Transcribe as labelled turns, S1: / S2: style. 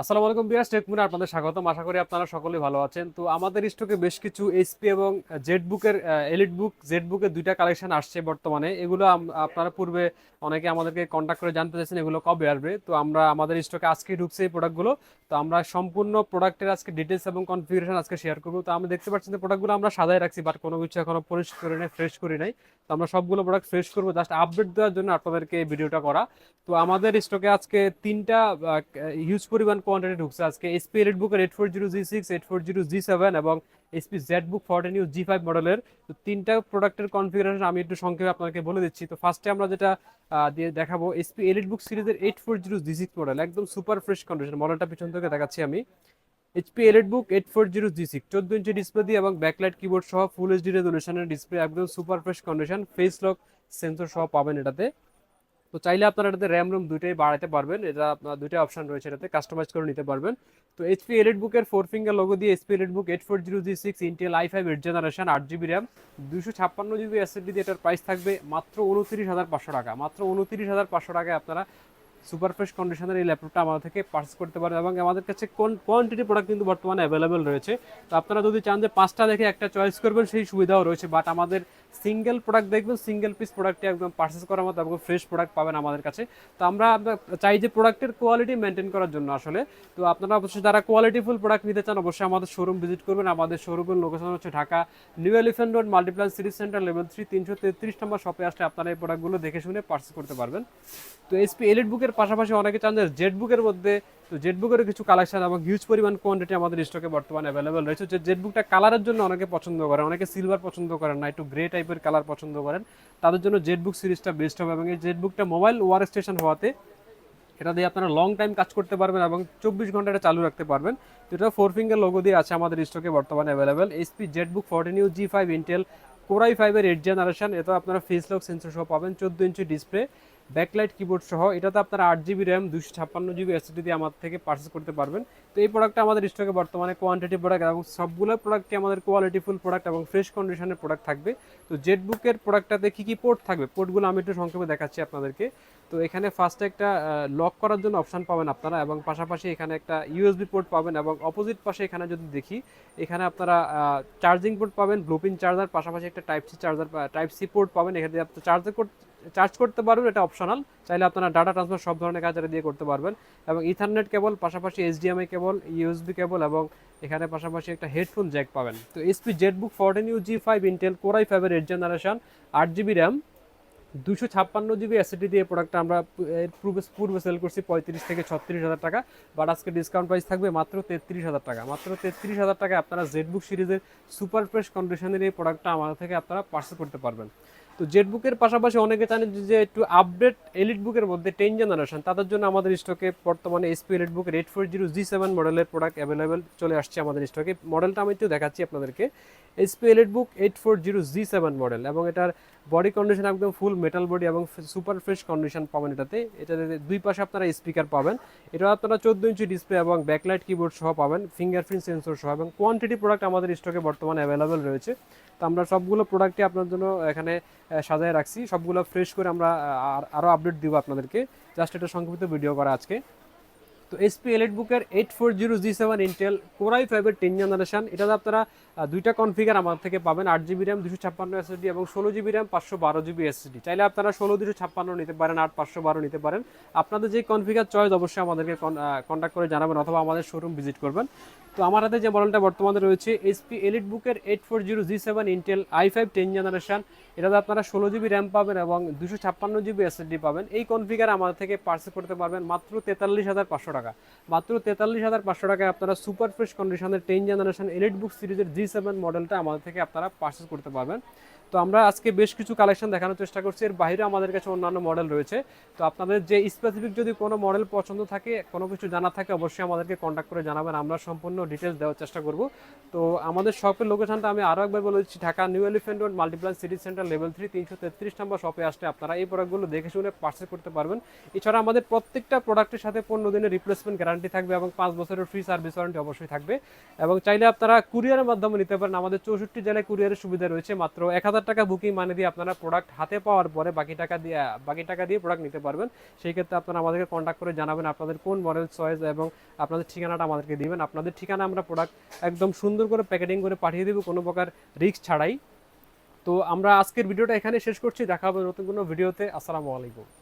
S1: আসসালামু আলাইকুম বিয়াস টেকমুনে আপনাদের স্বাগতম। আশা করি আপনারা সকলেই ভালো আছেন। তো আমাদের স্টকে বেশ কিছু এইচপি এবং জেড বুকের এলিট বুক জেড বুকের দুইটা কালেকশন আসছে বর্তমানে। এগুলো আপনারা পূর্বে অনেকে আমাদেরকে কন্ট্যাক্ট করে জানতে চাইছেন এগুলো কবে আসবে? তো আমরা, আমাদের স্টকে আজকে ঢুকছে এই প্রোডাক্টগুলো তো আমরা সম্পূর্ণ প্রোডাক্টের আজকে ডিটেলস এবং কনফিগারেশন আজকে শেয়ার করব। তো আমি দেখতে পাচ্ছি যে প্রোডাক্টগুলো আমরা সাজায় রাখছি বাট কোনো কিছু এখনও পরিষ্কার করি নাই ফ্রেশ করি নাই। তো আমরা সবগুলো প্রোডাক্ট ফ্রেশ করব জাস্ট আপডেট দেওয়ার জন্য আপনাদেরকে এই ভিডিওটা করা। তো আমাদের স্টকে আজকে তিনটা হিউজ পরিমাণ কোয়ান্টিটি ঢুকছে। আজকে এসপি এলিট বুকের eight four zero G six eight four zero G seven এবং HP Z book fourteen U G five মডেলের তো তিনটা প্রোডাক্টের কনফিগারেশন আমি একটু সংক্ষেপে আপনাকে বলে দিচ্ছি। তো ফার্স্টে আমরা যেটা দিয়ে দেখাবো এসপি এলিট বুক সিরিজের eight four zero G six model একদম সুপার ফ্রেশ কন্ডিশন মডেলটা পিছন থেকে দেখাচ্ছি আমি। HP Elite book eight four zero G six চোদ্দ ইঞ্চি ডিসপ্লে দিয়ে এবং ব্যাকলাইট কিবোর্ড সহ ফুল এইচডি রেজলিউশনের ডিসপ্লে একদম super fresh condition face lock sensor সহ পাবেন এটাতে। তো চাইলে আপনারা এটাতে র্যাম রুম দুইটাই বাড়াতে পারবেন। এটা আপনার দুইটা অপশান রয়েছে এটাতে কাস্টমাইজ করে নিতে পারবেন। তো এইচপি এলিট বুকের ফোর ফিঙ্গার লোগো দিয়ে HP Elite book eight four zero G six Intel I five eight generation আট জিবি র্যাম দুশো ছাপ্পান্ন জিবি এসএসডি দিয়ে এটার প্রাইস থাকবে মাত্র উনত্রিশ হাজার পাঁচশো টাকা। মাত্র উনত্রিশ হাজার পাঁচশো টাকায় আপনারা সুপার ফ্রেশ কন্ডিশনের এই ল্যাপটপটা আমাদের থেকে পার্চেস করতে পারেন এবং আমাদের কাছে কোন কোয়ান্টিটি প্রোডাক্ট কিন্তু বর্তমানে অ্যাভেলেবেল রয়েছে। তো আপনারা যদি চান যে পাঁচটা দেখে একটা চয়েস করবেন, সেই সুবিধাও রয়েছে। বাট আমাদের সিঙ্গেল প্রোডাক্ট দেখবেন সিঙ্গেল পিস প্রোডাক্টটি একদম পার্চেস করার মতো এবং ফ্রেশ প্রোডাক্ট পাবেন আমাদের কাছে। তো আমরা চাই যে প্রোডাক্টের কোয়ালিটি মেনটেন করার জন্য আসলে। তো আপনারা অবশ্যই যারা কোয়ালিটিফুল প্রোডাক্ট নিতে চান, অবশ্যই আমাদের শোরুম ভিজিট করবেন। আমাদের শোরুমের লোকেশন হচ্ছে Dhaka new Elephant road Multiplan city centre level three তিনশো তেত্রিশ নম্বর শপে আসলে আপনারা এই প্রোডাক্টগুলো দেখে শুনে পার্চেস করতে পারবেন। তো এসপি এলিট বুকের পাশাপাশি অনেকে চান যে জেড বুকের মধ্যে, তো জেড বুকের কিছু কালেকশন এবং হিউজ পরিমাণ কোয়ান্টিটি আমাদের স্টকে বর্তমানে অ্যাভেলেবেল রয়েছে। যে জেড বুকটা কালারের জন্য অনেকে পছন্দ করেন, অনেকে সিলভার পছন্দ করেন না, একটু গ্রে টাইপের কালার পছন্দ করেন। তাদের জন্য জেড বুক সিরিজটা বেস্ট হবে এবং এই জেড বুকটা মোবাইল ওয়ার স্টেশন হওয়াতে এটা দিয়ে আপনারা লং টাইম কাজ করতে পারবেন এবং চব্বিশ ঘণ্টা এটা চালু রাখতে পারবেন। তো এটা ফোর ফিঙ্গার লোগো দিয়ে আছে আমাদের স্টকে বর্তমানে available SP Z book fourteen U G five Intel core i ফাইভের এইট জেনারেশন এটা আপনারা ফেস লক সেন্সর সহ পাবেন, চোদ্দ ইঞ্চি ডিসপ্লে ব্যাকলাইট কিবোর্ড সহ, এটাতে আপনারা আট জিবি র্যাম দুশো ছাপ্পান্ন জিবি এসএসডি দিয়ে আমার থেকে পার্চেস করতে পারবেন। তো এই প্রোডাক্টটা আমাদের স্টকে বর্তমানে কোয়ান্টিটি প্রোডাক্ট এবং সবগুলো প্রোডাক্টই আমাদের কোয়ালিটিফুল প্রোডাক্ট এবং ফ্রেশ কন্ডিশনের প্রোডাক্ট থাকবে। তো জেড বুকের প্রোডাক্টটাতে কী কী পোর্ট থাকবে? পোর্টগুলো আমি একটু সংক্ষেপে দেখাচ্ছি আপনাদেরকে। তো এখানে ফার্স্টে একটা লক করার জন্য অপশন পাবেন আপনারা এবং পাশাপাশি এখানে একটা ইউএসবি পোর্ট পাবেন এবং অপোজিট পাশে এখানে যদি দেখি, এখানে আপনারা চার্জিং পোর্ট পাবেন ব্লুপিন চার্জার পাশাপাশি একটা type C charger type C port পাবেন। এখানে দিয়ে আপনি চার্জার চার্জ করতে পারবেন, এটা অপশনাল চাইলে আপনারা ডাটা ট্রান্সফার সব ধরনের কাজ দিয়ে করতে পারবেন। এবং ইথারনেট কেবল পাশাপাশি এইচডিএমআই কেবল ইউএসবি কেবল এবং এখানে পাশাপাশি একটা হেডফোন জ্যাক পাবেন। তো SP Z book fourteen U G five Intel core i ফাইভের এইট জেনারেশন আট জিবি র্যাম দুশো ছাপ্পান্ন জিবি এসএসডি দিয়ে প্রোডাক্টটা আমরা পূর্বে পূর্বে সেল করছি পঁয়ত্রিশ থেকে ছত্রিশ হাজার টাকা বাট আজকে ডিসকাউন্ট প্রাইস থাকবে মাত্র তেত্রিশ হাজার টাকা। মাত্র তেত্রিশ হাজার টাকায় আপনারা জেডবুক সিরিজের সুপার ফ্রেশ কন্ডিশনের এই প্রোডাক্টটা আমাদের থেকে আপনারা পার্সেল করতে পারবেন। তো জেটবুকের পাশাপাশি অনেকে জানেন যে একটু আপডেট এলিট বুকের মধ্যে টেন জেনারেশন তাদের জন্য আমাদের স্টকে বর্তমানে এসপি এলিট বুকের eight four zero G seven মডেলের প্রোডাক্ট অ্যাভেলেবেল চলে আসছে আমাদের স্টকে মডেলটা আমি একটু দেখাচ্ছি আপনাদেরকে। SP elite book eight four zero G seven model এবং এটার বডি কন্ডিশন একদম ফুল মেটাল বডি এবং সুপার ফ্রেশ কন্ডিশন পাবেন এটাতে। এটাতে দুই পাশে আপনারা স্পিকার পাবেন। এটা আপনারা চোদ্দ ইঞ্চি ডিসপ্লে এবং ব্যাকলাইট কিবোর্ড সহ পাবেন ফিঙ্গারপ্রিন্ট সেন্সর সহ এবং কোয়ান্টিটি প্রোডাক্ট আমাদের স্টকে বর্তমানে অ্যাভেলেবেল রয়েছে। তো আমরা সবগুলো প্রোডাক্টই আপনার জন্য এখানে সাজায় রাখছি। সবগুলো ফ্রেশ করে আমরা আরও আপডেট দিব আপনাদেরকে। জাস্ট এটা সংক্ষিপ্ত ভিডিও করা আজকে। তো এসপি এলেট বুকের eight four zero G seven Intel core i ফাইভের টেন জেনারেশন এটাতে আপনারা দুইটা কনফিগার আমার থেকে পাবেন, আট জিবি র্যাম দুশো ছাপ্পান্ন এসএসডি এবং ষোলো জিবি র্যাম পাঁচশো বারো জিবি এসএসডি চাইলে আপনারা ষোলো দুশো ছাপ্পান্ন নিতে পারেন, আট, পাঁচশো বারো নিতে পারেন। আপনাদের যে কনফিগার চয়েস অবশ্যই আমাদেরকে কন্ট্যাক্ট করে জানাবেন অথবা আমাদের শোরুম ভিজিট করবেন। তো আমার হাতে যে মডেলটা বর্তমানে রয়েছে এসপি এলিট বুকের eight four zero G seven Intel I five ten generation এটাতে আপনারা ষোলো জিবি র্যাম পাবেন এবং দুশো ছাপ্পান্ন জিবি এসএসডি পাবেন। এই কনফিগার আমাদের থেকে পার্সেল করতে পারবেন মাত্র তেতাল্লিশ হাজার পাঁচশো টাকা। মাত্র তেতাল্লিশ হাজার পাঁচশো টাকায় আপনারা সুপার ফ্রেশ কন্ডিশনের টেন জেনারেশন এলিট বুক সিরিজের জি সেভেন মডেলটা আমাদের থেকে আপনারা পার্সেস করতে পারবেন। তো আমরা আজকে বেশ কিছু কালেকশন দেখানোর চেষ্টা করছি। এর বাইরে আমাদের কাছে অন্যান্য মডেল রয়েছে। তো আপনাদের যে স্পেসিফিক যদি কোনো মডেল পছন্দ থাকে, কোনো কিছু জানা থাকে, অবশ্যই আমাদেরকে কন্ট্যাক্ট করে জানাবেন। আমরা সম্পূর্ণ ডিটেলস দেওয়ার চেষ্টা করব। তো আমাদের শপের লোকেশনটা আমি আরও একবার বলে দিচ্ছি। Dhaka New Elephant Road Multiplan City Centre level three তিনশো তেত্রিশ নম্বর শপে আসলে আপনারা এই প্রোডাক্টগুলো দেখে শুনে পার্সেল করতে পারবেন। এছাড়া আমাদের প্রত্যেকটা প্রোডাক্টের সাথে পনেরো দিনের রিপ্লেসমেন্ট গ্যারান্টি থাকবে এবং পাঁচ বছরের ফ্রি সার্ভিস ওয়ারেন্টি অবশ্যই থাকবে। এবং চাইলে আপনারা কুরিয়ারের মাধ্যমে নিতে পারেন। আমাদের চৌষট্টি জেলায় কুরিয়ারের সুবিধা রয়েছে। মাত্র এক হাজার হাজার টাকা বুকিং মানে দিয়ে আপনারা প্রোডাক্ট হাতে পাওয়ার পরে বাকি টাকা দিয়ে, বাকি টাকা দিয়ে প্রোডাক্ট নিতে পারবেন। সেই ক্ষেত্রে আপনারা আমাদেরকে কন্ট্যাক্ট করে জানাবেন আপনাদের কোন মডেল চয়েস এবং আপনাদের ঠিকানাটা আমাদেরকে দিবেন। আপনাদের ঠিকানা আমরা প্রোডাক্ট একদম সুন্দর করে প্যাকেটিং করে পাঠিয়ে দেবো, কোনো প্রকার রিস্ক ছাড়াই। তো আমরা আজকের ভিডিওটা এখানে শেষ করছি। দেখা হবে নতুন কোনো ভিডিওতে আসসালামু আলাইকুম।